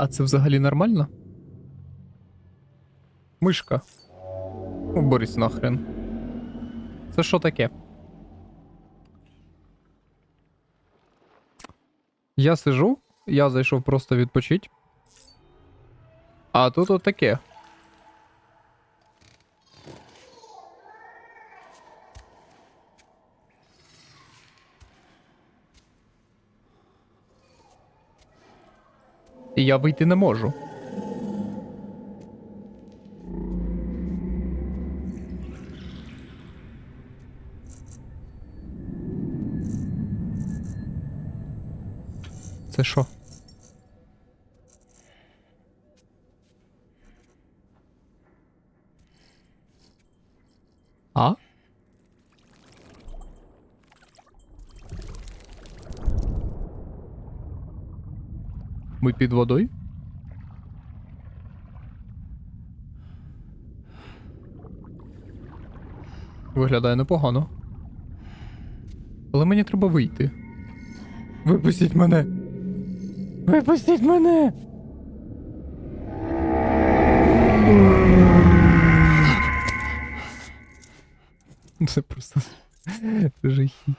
А це взагалі нормально? Мишка. Уберись нахрен. Це що таке? Я сижу, я зайшов просто відпочить. А тут от І я вийти не можу. Це що? А? Ми під водою? Виглядає непогано. Але мені треба вийти. Випустіть мене! Випустіть мене! Це просто жахіть.